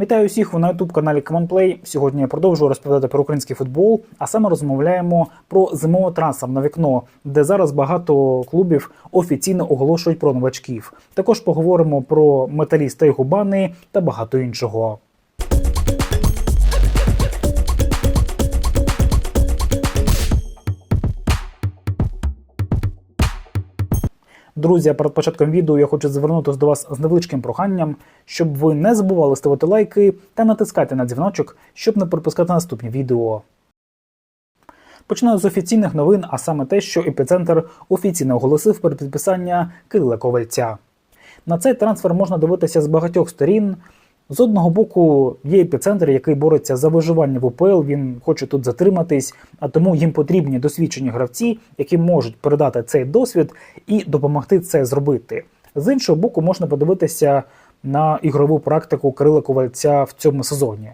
Вітаю всіх ви на youtube каналі CommonPlay. Сьогодні я продовжую розповідати про український футбол, а саме розмовляємо про зимове трансферне вікно, де зараз багато клубів офіційно оголошують про новачків. Також поговоримо про металіста і губани та багато іншого. Друзі, перед початком відео я хочу звернутися до вас з невеличким проханням, щоб ви не забували ставити лайки та натискати на дзвіночок, щоб не пропускати наступні відео. Починаю з офіційних новин, а саме те, що епіцентр офіційно оголосив передпідписання Кирила Ковальця. На цей трансфер можна дивитися з багатьох сторін. З одного боку, є епіцентр, який бореться за виживання в УПЛ, він хоче тут затриматись, а тому їм потрібні досвідчені гравці, які можуть передати цей досвід і допомогти це зробити. З іншого боку, можна подивитися на ігрову практику Кирила Ковальця в цьому сезоні.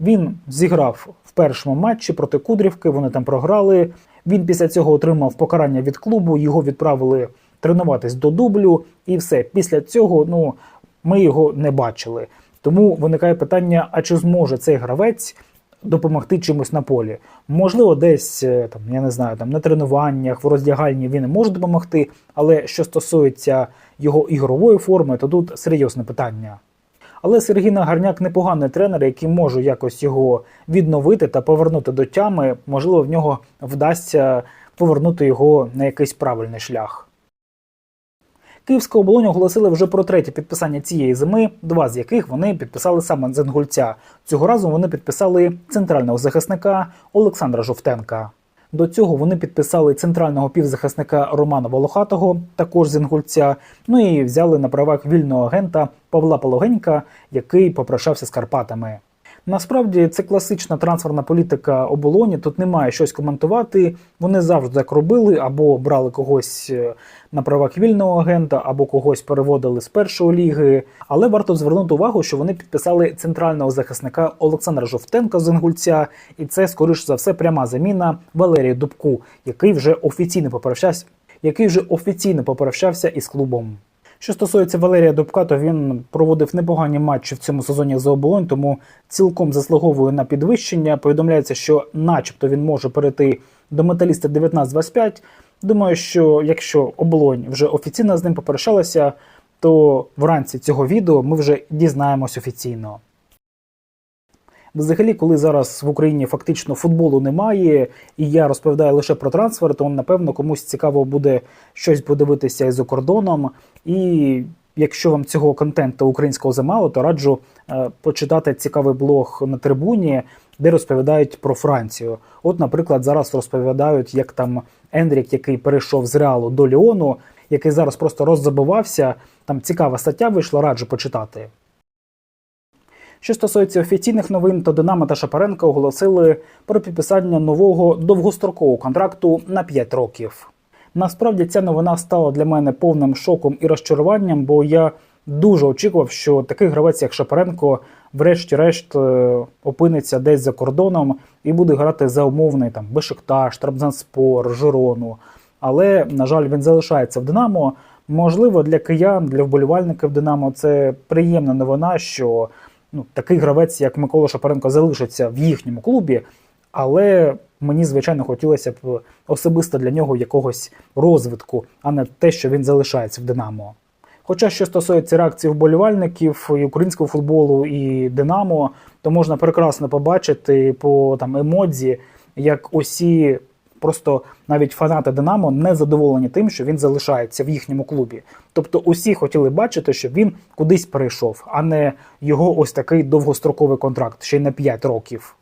Він зіграв в першому матчі проти Кудрівки, вони там програли. Він після цього отримав покарання від клубу, його відправили тренуватись до дублю, і все. Після цього ну, ми його не бачили. Тому виникає питання: а чи зможе цей гравець допомогти чимось на полі? Можливо, десь е, там, я не знаю, там на тренуваннях, в роздягальні він може допомогти, але що стосується його ігрової форми, то тут серйозне питання. Але Сергій Нагарняк непоганий тренер, який може якось його відновити та повернути до тями. Можливо, в нього вдасться повернути його на якийсь правильний шлях. Київська оболонь оголосили вже про третє підписання цієї зими, два з яких вони підписали саме з Інгульця. Цього разу вони підписали центрального захисника Олександра Жовтенка. До цього вони підписали центрального півзахисника Романа Волохатого, також з Інгульця. Ну і взяли на правах вільного агента Павла Пологенька, який попрощався з Карпатами. Насправді це класична трансферна політика оболоні. Тут немає щось коментувати. Вони завжди так робили або брали когось е, на правах вільного агента, або когось переводили з першої ліги. Але варто звернути увагу, що вони підписали центрального захисника Олександра Жовтенка з Інгульця, і це скоріш за все пряма заміна Валерії Дубку, який вже офіційно попрощався, який вже офіційно попрощався із клубом. Що стосується Валерія Дубка, то він проводив непогані матчі в цьому сезоні за оболонь, тому цілком заслуговує на підвищення. Повідомляється, що, начебто, він може перейти до металіста 19-25. Думаю, що якщо оболонь вже офіційно з ним попрощалася, то вранці цього відео ми вже дізнаємось офіційно. Взагалі, коли зараз в Україні фактично футболу немає, і я розповідаю лише про трансфер, то напевно комусь цікаво буде щось подивитися і за кордоном. І якщо вам цього контенту українського замало, то раджу е, почитати цікавий блог на трибуні, де розповідають про Францію. От, наприклад, зараз розповідають, як там Ендрік, який перейшов з Реалу до Ліону, який зараз просто роззабивався. Там цікава стаття вийшла, раджу почитати. Що стосується офіційних новин, то Динамо та Шапаренко оголосили про підписання нового довгострокового контракту на 5 років. Насправді ця новина стала для мене повним шоком і розчаруванням, бо я дуже очікував, що такий гравець, як Шапаренко, врешті-решт е, опиниться десь за кордоном і буде грати за умовний там Бешикташ, Трабзанспор, Жирону. Але, на жаль, він залишається в Динамо. Можливо, для киян, для вболівальників Динамо це приємна новина, що ну, такий гравець, як Микола Шапаренко, залишиться в їхньому клубі, але мені, звичайно, хотілося б особисто для нього якогось розвитку, а не те, що він залишається в Динамо. Хоча, що стосується реакції вболівальників і українського футболу і Динамо, то можна прекрасно побачити по там емодзі, як усі просто навіть фанати Динамо не задоволені тим, що він залишається в їхньому клубі. Тобто усі хотіли бачити, щоб він кудись перейшов, а не його ось такий довгостроковий контракт, ще й на 5 років.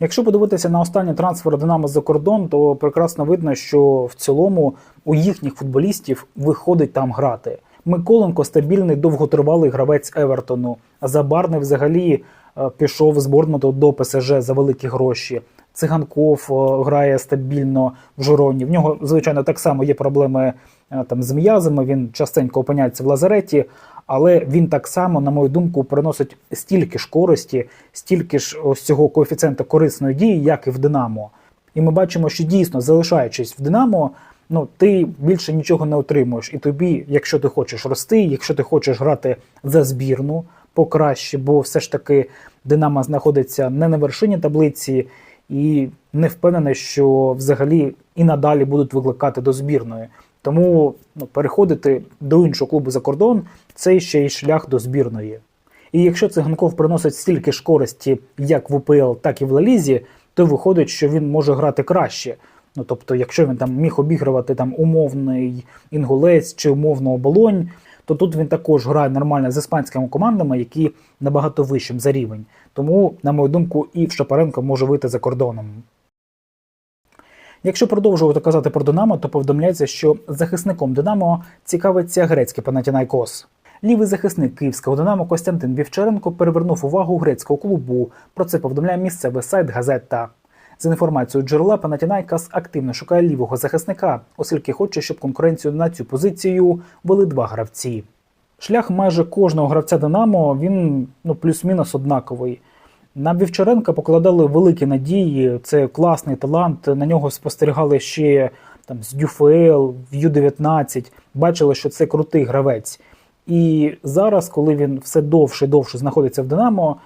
Якщо подивитися на останні трансфери Динамо за кордон, то прекрасно видно, що в цілому у їхніх футболістів виходить там грати. Миколенко стабільний довготривалий гравець Евертону. Забарний взагалі е, пішов з Бортмуту до ПСЖ за великі гроші. Циганков е, грає стабільно в Жироні. В нього, звичайно, так само є проблеми е, там з м'язами. Він частенько опиняється в лазареті, але він так само, на мою думку, приносить стільки ж користі, стільки ж ось цього коефіцієнта корисної дії, як і в Динамо. І ми бачимо, що дійсно залишаючись в Динамо, ну ти більше нічого не отримуєш. І тобі, якщо ти хочеш рости, якщо ти хочеш грати за збірну, покраще, бо все ж таки Динамо знаходиться не на вершині таблиці, і не впевнений, що взагалі і надалі будуть викликати до збірної. Тому ну, переходити до іншого клубу за кордон це ще й шлях до збірної. І якщо циганков приносить стільки ж користі як в УПЛ, так і в Лалізі, то виходить, що він може грати краще. Ну тобто, якщо він там міг обігрувати там умовний інгулець чи умовно оболонь, то тут він також грає нормально з іспанськими командами, які набагато вищим за рівень. Тому, на мою думку, і Шапаренко може вийти за кордоном. Якщо продовжувати казати про Динамо, то повідомляється, що захисником Динамо цікавиться грецький Панатінайкос. Лівий захисник київського Динамо Костянтин Вівчаренко перевернув увагу грецького клубу. Про це повідомляє місцевий сайт Газета. За інформацією джерела, Панатінайкас активно шукає лівого захисника, оскільки хоче, щоб конкуренцію на цю позицію вели два гравці. Шлях майже кожного гравця Динамо він ну, плюс-мінус однаковий. На Вівчаренка покладали великі надії. Це класний талант. На нього спостерігали ще там з ДЮФЛ, в Ю-19. Бачили, що це крутий гравець. І зараз, коли він все довше довше знаходиться в Динамо,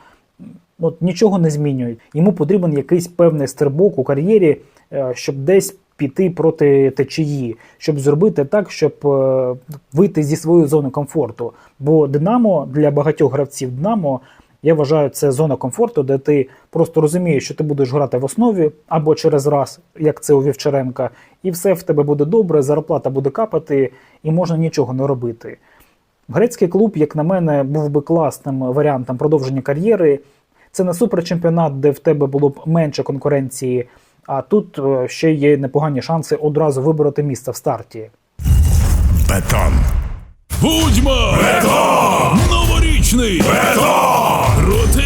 от нічого не змінюють. Йому потрібен якийсь певний стрибок у кар'єрі, е, щоб десь піти проти течії, щоб зробити так, щоб е, вийти зі своєї зони комфорту. Бо Динамо для багатьох гравців Динамо. Я вважаю, це зона комфорту, де ти просто розумієш, що ти будеш грати в основі або через раз, як це у Вівчаренка, і все в тебе буде добре, зарплата буде капати, і можна нічого не робити. Грецький клуб, як на мене, був би класним варіантом продовження кар'єри. Це не суперчемпіонат, де в тебе було б менше конкуренції, а тут е, ще є непогані шанси одразу вибороти місце в старті. Бетон. Будьмо! Бетон! Новорічний! Бетон! Крути!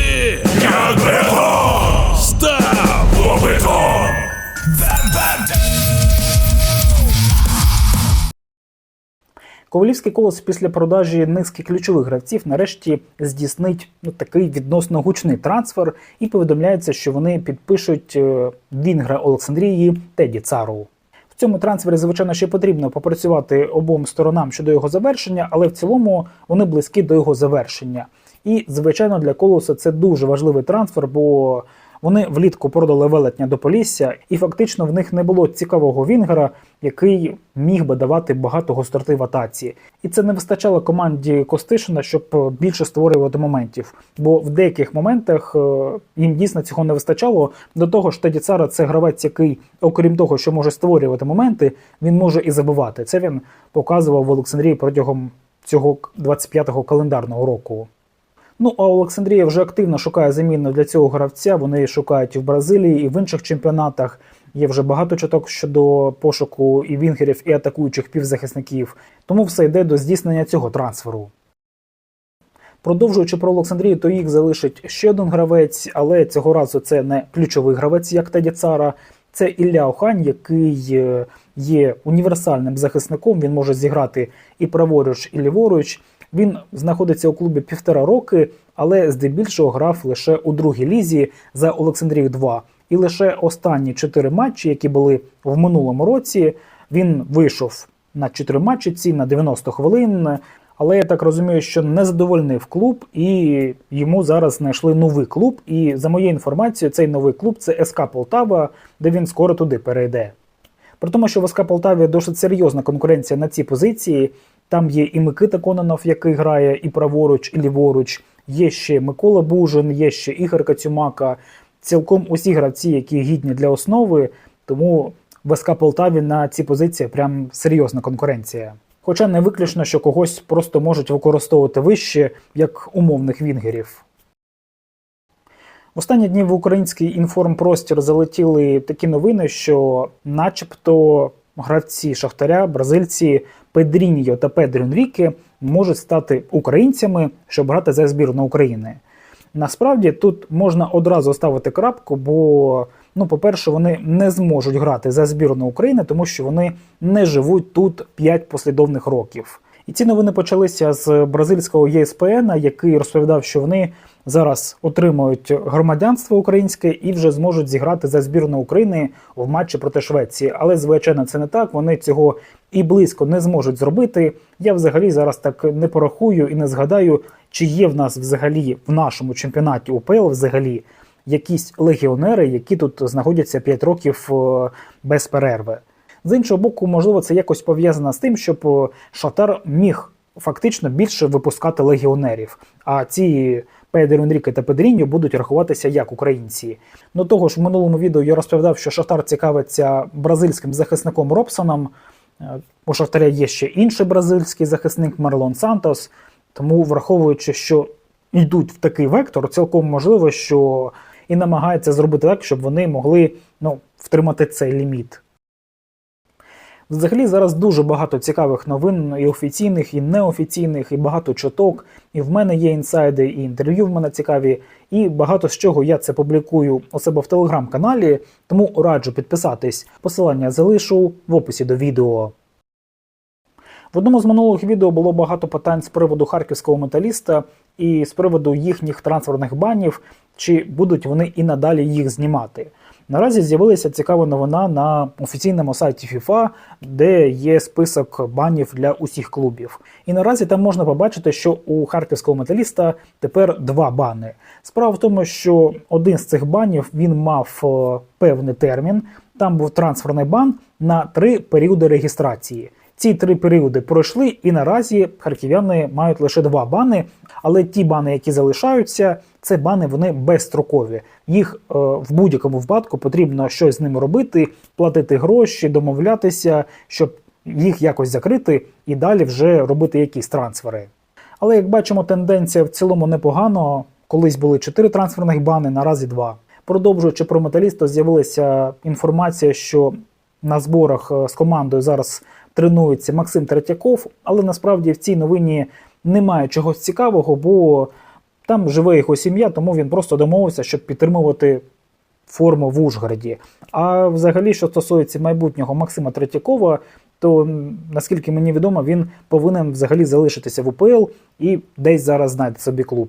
Ковалівський колос після продажі низки ключових гравців нарешті здійснить ну, такий відносно гучний трансфер, і повідомляється, що вони підпишуть е, Вінгра Олександрії Теді Цару. В цьому трансфері, звичайно, ще потрібно попрацювати обом сторонам щодо його завершення, але в цілому вони близькі до його завершення. І, звичайно, для колоса це дуже важливий трансфер, бо вони влітку продали велетня до Полісся, і фактично в них не було цікавого вінгера, який міг би давати багато гостроти в атаці. І це не вистачало команді Костишина, щоб більше створювати моментів. Бо в деяких моментах е, їм дійсно цього не вистачало. До того ж, Теді Цара це гравець, який, окрім того, що може створювати моменти, він може і забивати. Це він показував в Олександрії протягом цього 25-го календарного року. Ну, а Олександрія вже активно шукає заміну для цього гравця. Вони шукають і в Бразилії, і в інших чемпіонатах. Є вже багато чуток щодо пошуку і вінгерів, і атакуючих півзахисників. Тому все йде до здійснення цього трансферу. Продовжуючи про Олександрію, то їх залишить ще один гравець, але цього разу це не ключовий гравець, як Теді Цара. Це Ілля Охань, який е, є універсальним захисником. Він може зіграти і праворуч, і ліворуч. Він знаходиться у клубі півтора роки, але здебільшого грав лише у другій лізі за Олександрію 2. І лише останні чотири матчі, які були в минулому році, він вийшов на чотири матчі ці на 90 хвилин. Але я так розумію, що не задовольнив клуб, і йому зараз знайшли новий клуб. І за моєю інформацією, цей новий клуб це СК Полтава, де він скоро туди перейде. При тому, що в СК Полтаві досить серйозна конкуренція на цій позиції. Там є і Микита Кононов, який грає і праворуч, і ліворуч. Є ще Микола Бужин, є ще Ігор Кацюмака. Цілком усі гравці, які гідні для основи. Тому в СК Полтаві на цій позиції прям серйозна конкуренція. Хоча не виключно, що когось просто можуть використовувати вище як умовних вінгерів. В останні дні в український інформпростір залетіли такі новини, що, начебто, гравці Шахтаря, бразильці Педріньо та Педро Енріке можуть стати українцями, щоб грати за збірну України. Насправді тут можна одразу ставити крапку, бо, ну, по-перше, вони не зможуть грати за збірну України, тому що вони не живуть тут 5 послідовних років. І ці новини почалися з бразильського ЄСПН, який розповідав, що вони зараз отримують громадянство українське і вже зможуть зіграти за збірну України в матчі проти Швеції. Але звичайно, це не так. Вони цього і близько не зможуть зробити. Я взагалі зараз так не порахую і не згадаю, чи є в нас взагалі в нашому чемпіонаті УПЛ взагалі якісь легіонери, які тут знаходяться 5 років е, без перерви. З іншого боку, можливо, це якось пов'язано з тим, щоб е, Шахтар міг фактично більше випускати легіонерів. А ці Педер Енріке та Педріньо будуть рахуватися як українці. До того ж, в минулому відео я розповідав, що Шахтар цікавиться бразильським захисником Робсоном. Е, У Шахтаря є ще інший бразильський захисник Марлон Сантос. Тому, враховуючи, що йдуть в такий вектор, цілком можливо, що і намагаються зробити так, щоб вони могли ну, втримати цей ліміт. Взагалі зараз дуже багато цікавих новин, і офіційних, і неофіційних, і багато чуток. І в мене є інсайди, і інтерв'ю в мене цікаві, і багато з чого я це публікую у себе в телеграм-каналі, тому раджу підписатись. Посилання залишу в описі до відео. В одному з минулих відео було багато питань з приводу харківського металіста і з приводу їхніх трансферних банів, чи будуть вони і надалі їх знімати. Наразі з'явилася цікава новина на офіційному сайті FIFA, де є список банів для усіх клубів. І наразі там можна побачити, що у харківського металіста тепер два бани. Справа в тому, що один з цих банів він мав е, певний термін. Там був трансферний бан на три періоди реєстрації. Ці три періоди пройшли, і наразі харків'яни мають лише два бани. Але ті бани, які залишаються, це бани вони безстрокові. Їх е, в будь-якому випадку потрібно щось з ними робити, платити гроші, домовлятися, щоб їх якось закрити і далі вже робити якісь трансфери. Але як бачимо, тенденція в цілому непогано. Колись були чотири трансферних бани, наразі два. Продовжуючи про металіста, з'явилася інформація, що на зборах е, з командою зараз тренується Максим Третьяков, але насправді в цій новині немає чогось цікавого, бо там живе його сім'я, тому він просто домовився, щоб підтримувати форму в Ужгороді. А взагалі, що стосується майбутнього Максима Третьякова, то наскільки мені відомо, він повинен взагалі залишитися в УПЛ і десь зараз знайде собі клуб.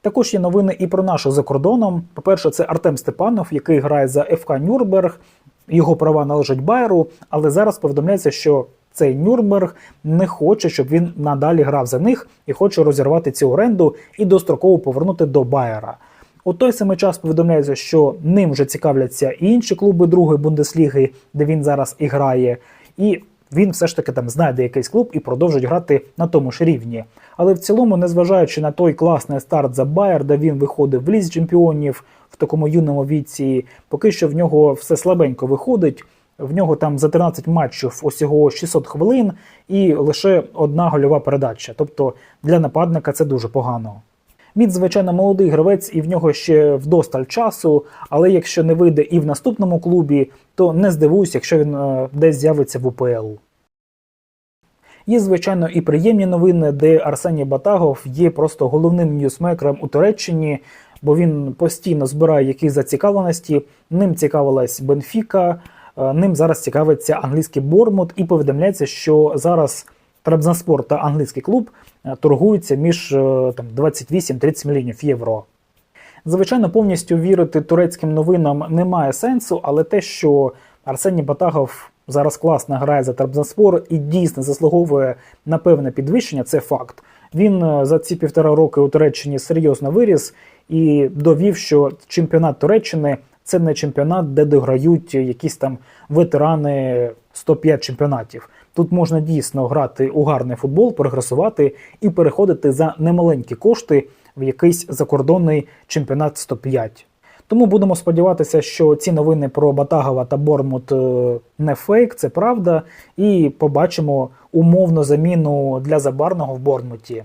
Також є новини і про нашу за кордоном. По-перше, це Артем Степанов, який грає за ФК Нюрнберг. Його права належать Байеру, але зараз повідомляється, що цей Нюрнберг не хоче, щоб він надалі грав за них і хоче розірвати цю оренду і достроково повернути до Байера. У той самий час повідомляється, що ним вже цікавляться і інші клуби другої Бундесліги, де він зараз і грає, і він все ж таки там знайде якийсь клуб і продовжить грати на тому ж рівні. Але в цілому, незважаючи на той класний старт за Байер, де він виходив в лізі чемпіонів в такому юному віці, поки що в нього все слабенько виходить. В нього там за 13 матчів усього 600 хвилин і лише одна гольова передача. Тобто для нападника це дуже погано. Мід, звичайно, молодий гравець, і в нього ще вдосталь часу, але якщо не вийде і в наступному клубі, то не здивуюсь, якщо він е, десь з'явиться в УПЛ. Є, звичайно, і приємні новини, де Арсеній Батагов є просто головним ньюсмейкером у Туреччині, бо він постійно збирає якісь зацікавленості. Ним цікавилась Бенфіка, ним зараз цікавиться англійський Бормут, і повідомляється, що зараз Трабзанспор та англійський клуб е, торгуються між е, там 28-30 мільйонів євро. Звичайно, повністю вірити турецьким новинам немає сенсу, але те, що Арсеній Батагов зараз класно грає за Трабзанспор і дійсно заслуговує на певне підвищення, це факт. Він е, за ці півтора роки у Туреччині серйозно виріс і довів, що чемпіонат Туреччини це не чемпіонат, де дограють якісь там ветерани 105 чемпіонатів. Тут можна дійсно грати у гарний футбол, прогресувати і переходити за немаленькі кошти в якийсь закордонний чемпіонат 105. Тому будемо сподіватися, що ці новини про Батагова та Бормут е, не фейк, це правда, і побачимо умовну заміну для Забарного в Бормуті.